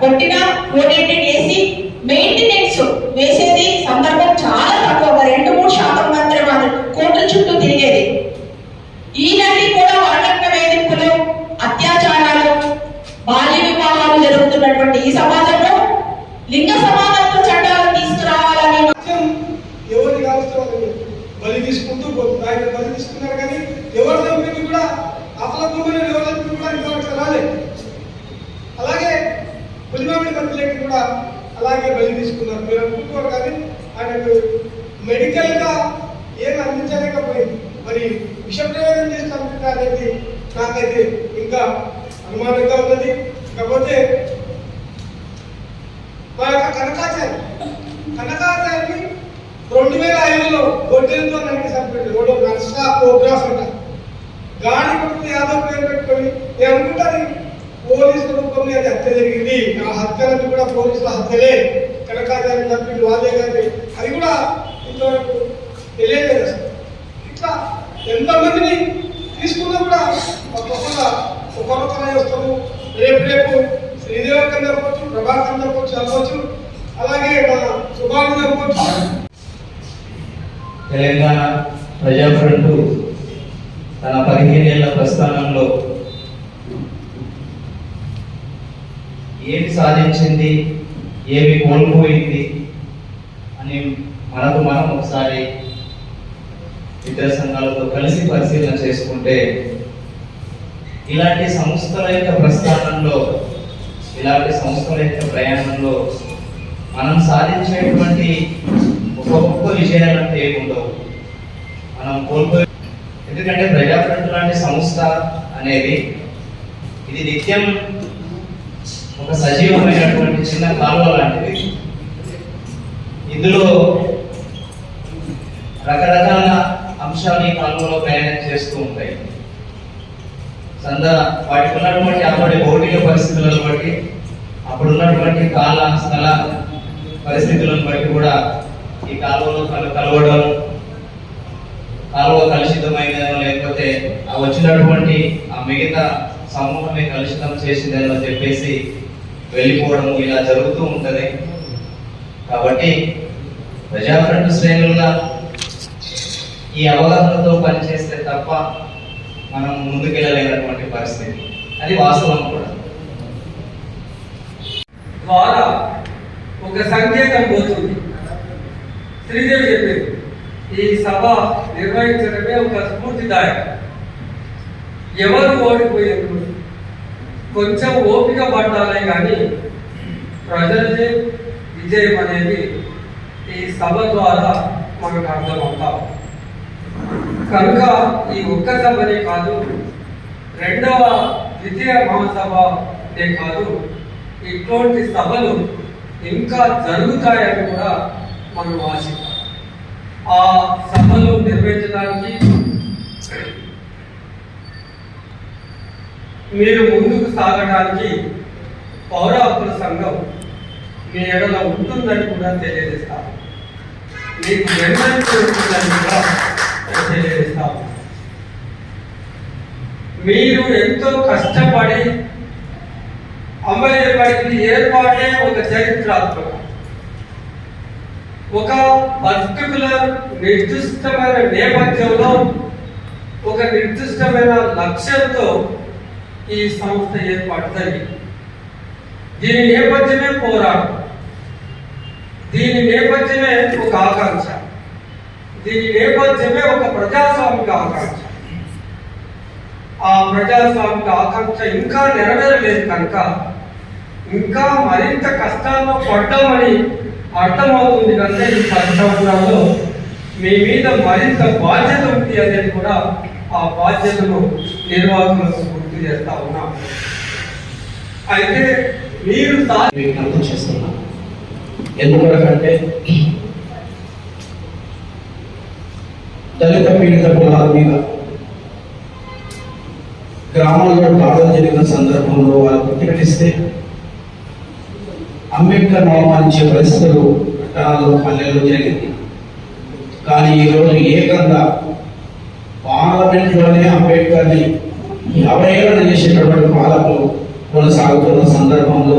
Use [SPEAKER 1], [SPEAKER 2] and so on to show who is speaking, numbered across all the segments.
[SPEAKER 1] కొట్టిన ఫోర్
[SPEAKER 2] అలాగే బయలు తీసుకున్నారు. మీరు అనుకుంటున్నారు కానీ ఆయనకు మెడికల్గా ఏమి అందించలేకపోయింది. మరి విషప్రయోగం చేసి చంపుతా అనేది నాకైతే ఇంకా అనుమానంగా ఉన్నది. కాకపోతే మా యొక్క కనకాచారి కనకాచారిని రెండు వేల ఐదులో గొడ్డలతో నరికి చంపాడు ఎవడో నర్సా ప్రోగ్రాఫ్ అంట. గాడి కొడుకు యాదవ్ పేరు పెట్టుకొని నేను అనుకుంటాను పోలీసుల రూపంలో అది హత్య జరిగింది. ఆ హత్యలన్నీ కూడా పోలీసుల హత్యలే. కనకాచార్య చంపింది వాళ్ళే కానీ అది కూడా ఇంతవరకు తెలియలేదు అసలు. ఇట్లా ఎంతమందిని తీసుకున్నా కూడా ఒక్కొక్క ఒక్కొక్కరే వస్తాము రేపు రేపు కింద జరగవచ్చు ప్రభాకర్ జరగవచ్చు జరగవచ్చు అలాగే మన సుభాష్ జరగవచ్చు
[SPEAKER 3] తెలంగాణ ప్రజాఫ్రంట్ తన పదిహేనేళ్ళ ప్రస్థానంలో ఏమి సాధించింది? ఏమి కోల్పోయింది? అని మనకు మనం ఒకసారి ఇతర సంఘాలతో కలిసి పరిశీలన చేసుకుంటే ఇలాంటి సంస్థల యొక్క ప్రస్థానంలో ఇలాంటి సంస్థల యొక్క ప్రయాణంలో మనం సాధించేటువంటి ఒక గొప్ప విషయాలంటే ఏముండవు? మనం కోల్పోయి ఎందుకంటే ప్రజాప్రతి లాంటి సంస్థ అనేది ఇది నిత్యం ఒక సజీవమైనటువంటి చిన్న కాలువ లాంటిది. ఇందులో రకరకాల అంశాలు ఈ కాలువలో ప్రయాణం చేస్తూ ఉంటాయి. సంద వాటికి ఉన్నటువంటి అప్పటి భౌతిక పరిస్థితులను బట్టి అప్పుడు ఉన్నటువంటి కాల స్థల పరిస్థితులను బట్టి కూడా ఈ కాలువలో కలు కలవడం కాలువ కలుషితమైనదో లేకపోతే ఆ వచ్చినటువంటి ఆ మిగతా సమూహమే కలుషితం చేసిందేనో చెప్పేసి వెళ్ళిపోవడం ఇలా జరుగుతూ ఉంటుంది. కాబట్టి ప్రజాఫ్రంట్ శ్రేణులుగా ఈ అవగాహనతో పనిచేస్తే తప్ప మనం ముందుకెళ్ళలేనటువంటి పరిస్థితి. అది వాస్తవం కూడా.
[SPEAKER 4] ద్వారా ఒక సంకేతం పోతుంది. శ్రీదేవి చెప్పింది ఈ సభ నిర్వహించడమే ఒక స్ఫూర్తిదాయకం. ఎవరు ఓడిపోయారు కొంచెం ఓపిక పట్టాలే కానీ ప్రజలదే విజయం అనేది ఈ సభ ద్వారా మనకు అర్థమవుతాం కనుక ఈ ఒక్క సభనే కాదు రెండవ ద్వితీయ మహాసభనే కాదు ఇటువంటి సభలు ఇంకా జరుగుతాయని కూడా మనం ఆశిద్దాం. ఆ సభలు నిర్వహించడానికి మీరు ముందుకు సాగడానికి పౌర హక్కుల సంఘం మీ ఎడలో ఉంటుందని కూడా తెలియజేస్తాము మీకు వెంటనే ఉంటుందని కూడా తెలియజేస్తాము మీరు ఎంతో కష్టపడి అమలు ఏర్పాటే ఒక చరిత్రాత్మక. ఒక పర్టికులర్ నిర్దిష్టమైన నేపథ్యంలో ఒక నిర్దిష్టమైన లక్ష్యంతో ఈ సంస్థ ఏర్పాటు జరిగింది దీని నేపథ్యమే పోరాటం. దీని నేపథ్యమే ఒక ఆకాంక్ష. దీని నేపథ్యమే ఒక ప్రజాస్వామిక ఆకాంక్ష. ఆ ప్రజాస్వామిక ఆకాంక్ష ఇంకా నెరవేరలేదు కనుక ఇంకా మరింత కష్టాల్లో పడ్డామని అర్థమవుతుంది కనుక ఈ పది సంవత్సరాల్లో మీ మీద మరింత బాధ్యత ఉంది అనేది కూడా ఆ బాధ్యతను నిర్వాహకులకు గుర్తు చేస్తా ఉన్నాం. అయితే మీరు సా-
[SPEAKER 5] విజ్ఞప్తి చేస్తున్నాం ఎందుకంటే దళిత పీడిత కులాల మీద గ్రామాల్లో దాడులు జరిగిన సందర్భంలో వాళ్ళు ప్రతిఘటిస్తే అంబేద్కర్ అవమానించే పరిస్థితులు పట్టణాల్లో పల్లెల్లో జరిగింది. కానీ ఈరోజు ఏకంగా పార్లమెంట్లోనే అంబేద్కర్ని యాభై చేసేటటువంటి పాలకు కొనసాగుతున్న సందర్భంలో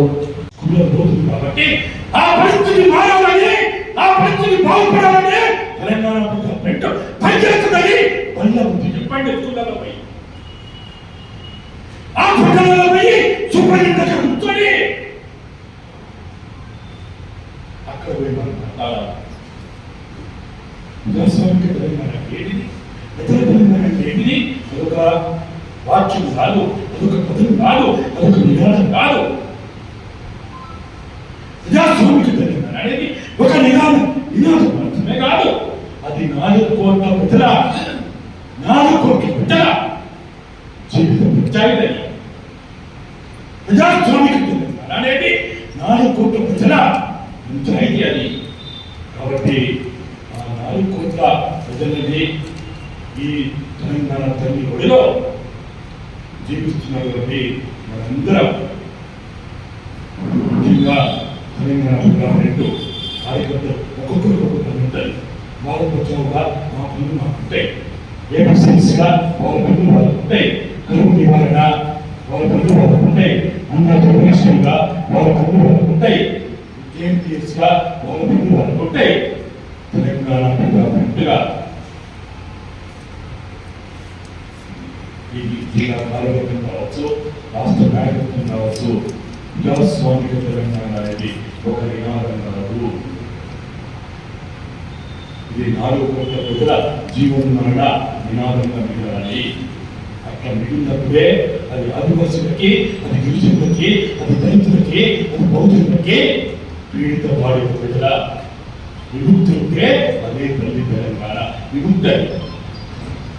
[SPEAKER 6] కాబట్టి ఆ పరిస్థితి మారాలని ఆ పరిస్థితి బాగుపడాలని తెలంగాణ గవర్నమెంట్ పనిచేస్తుందని వల్ల ఉంది చెప్పండి స్కూళ్ళలో పోయి ఆ ఫోటోలలో పోయి దగ్గర కూర్చొని అక్కడ పోయి ప్రజాస్వామిక తెలంగాణ ఏంటిది ఇతర తెలంగాణ ఏంటిది అదొక వాక్యం కాదు అదొక పదం కాదు అదొక నినాదం కాదు. ప్రజాస్వామిక తెలంగాణ అనేది ఒక నినాదం నినాదం మాత్రమే కాదు. అది నాలుగు కోట్ల ప్రజల నాలుగు కోట్ల ప్రజల జీవితం పంచాయతీ ప్రజాస్వామిక తెలంగాణ అనేది నాలుగు కోట్ల ప్రజల పంచాయతీ అది? కాబట్టి ఆ నాలుగు కోట్ల ప్రజలని ఈ తెలంగాణ తల్లి ఒడిలో జీవిస్తున్నారు కాబట్టి మనందరం ముఖ్యంగా తెలంగాణ గవర్నమెంట్ కార్యకర్తలు ఒక్కొక్కరు ఒక్కొక్క పని ఉంటాయి వాళ్ళ పక్షంగా మా పనులు మాకు ఉంటాయి ఏపీసీసీగా వాళ్ళ పనులు వాళ్ళకు ఉంటాయి కరువు నివారణ వాళ్ళ పనులు వాళ్ళకు ఉంటాయి అన్న డొనేషన్గా వాళ్ళ పనులు వాళ్ళకు ఉంటాయి కేఎంటీఎస్గా వాళ్ళ పనులు వాళ్ళకు ఉంటాయి తెలంగాణ గవర్నమెంట్గా ఈ జిల్లా కార్యవర్గం కావచ్చు రాష్ట్ర నాయకత్వం కావచ్చు ప్రజాస్వామిక తెలంగాణ అనేది ఒక నినాదం కాదు ఇది నాలుగు కోట్ల ప్రజల జీవనమరణ నినాదంగా మిగలాలి అట్లా మిగిలినప్పుడే అది ఆదివాసులకి అది గిరిజనులకి అది దళితులకి అది బౌద్ధులకి పీడిత బాధిత ప్రజల విముక్తి ఉంటే అదే తల్లి తెలంగాణ విముక్తి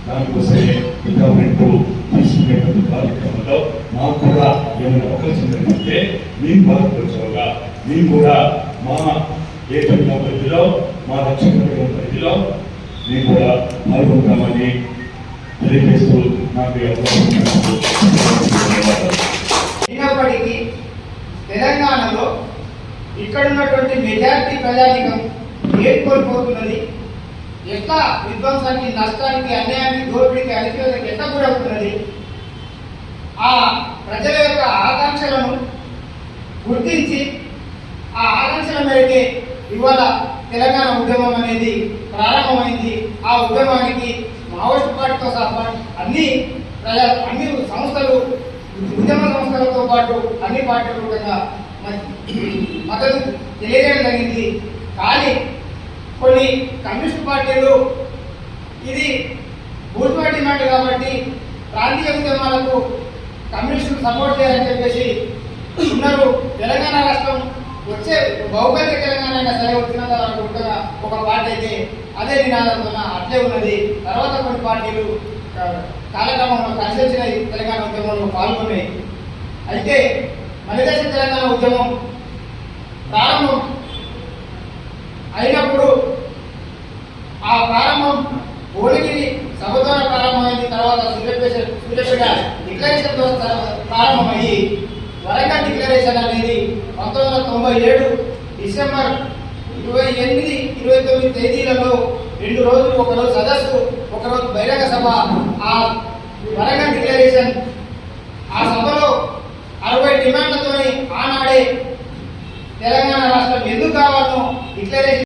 [SPEAKER 6] దానికోసమే గవర్నమెంట్ తీసుకునేటువంటి కార్యక్రమంలో మాకు కూడా ఏమైనా అవకాశం కలిగితే మేము భారతదేశంగా మేము కూడా మా ఏకంగా పరిధిలో మా దక్షిణ పరిధిలో మేము కూడా పాల్గొంటామని తెలియజేస్తూ నాకు
[SPEAKER 7] అయినప్పటికీ తెలంగాణలో ఇక్కడ ఉన్నటువంటి మెజారిటీ ప్రజానికం ఏం కోల్పోతున్నది ఎట్లా విధ్వంసానికి నష్టానికి అన్యాయానికి దోపిడీకి అణిచివేతకి ఆ ప్రజల యొక్క ఆకాంక్షలను గుర్తించి ఆ ఆకాంక్షల మేరకే ఇవాళ తెలంగాణ ఉద్యమం అనేది ప్రారంభమైంది. ఆ ఉద్యమానికి మావోయిస్ట్ పార్టీతో సహా అన్ని ప్రజా అన్ని సంస్థలు ఉద్యమ సంస్థలతో పాటు అన్ని పార్టీలు కూడా మ- మద్దతు తెలియజేయడం జరిగింది. కానీ కొన్ని కమ్యూనిస్ట్ పార్టీలు ఇది బూర్జువా డిమాండ్ కాబట్టి ప్రాంతీయ ఉద్యమాలకు కమ్యూనిస్టులు సపోర్ట్ చేయాలని చెప్పేసి ఉన్నారు. తెలంగాణ రాష్ట్రం వచ్చే భౌగోళిక తెలంగాణ అయినా సరే వచ్చినంత అనుకుంటున్న ఒక పార్టీ అయితే అదే నినాదంతో అట్లే ఉన్నది. తర్వాత కొన్ని పార్టీలు కాలక్రమంలో కలిసి వచ్చిన తెలంగాణ ఉద్యమంలో పాల్గొన్నాయి. అయితే మనదేశ తెలంగాణ ఉద్యమం ప్రారంభం అయినప్పుడు ఆ ప్రారంభం భువనగిరి సభ ద్వారా ప్రారంభమైంది. తర్వాత సూర్యపేట సూర్యపేట డిక్లరేషన్ ప్రారంభమయ్యి వరంగల్ డిక్లరేషన్ అనేది పంతొమ్మిది వందల తొంభై ఏడు డిసెంబర్ ఇరవై ఎనిమిది ఇరవై తొమ్మిది తేదీలలో రెండు రోజులు ఒకరోజు సదస్సు ఒకరోజు బహిరంగ సభ. ఆ వరంగల్ డిక్లరేషన్ ఆ సభలో అరవై డిమాండ్లతో ఆనాడే తెలంగాణ రాష్ట్రం ఎందుకు కావాలో డిక్లరేషన్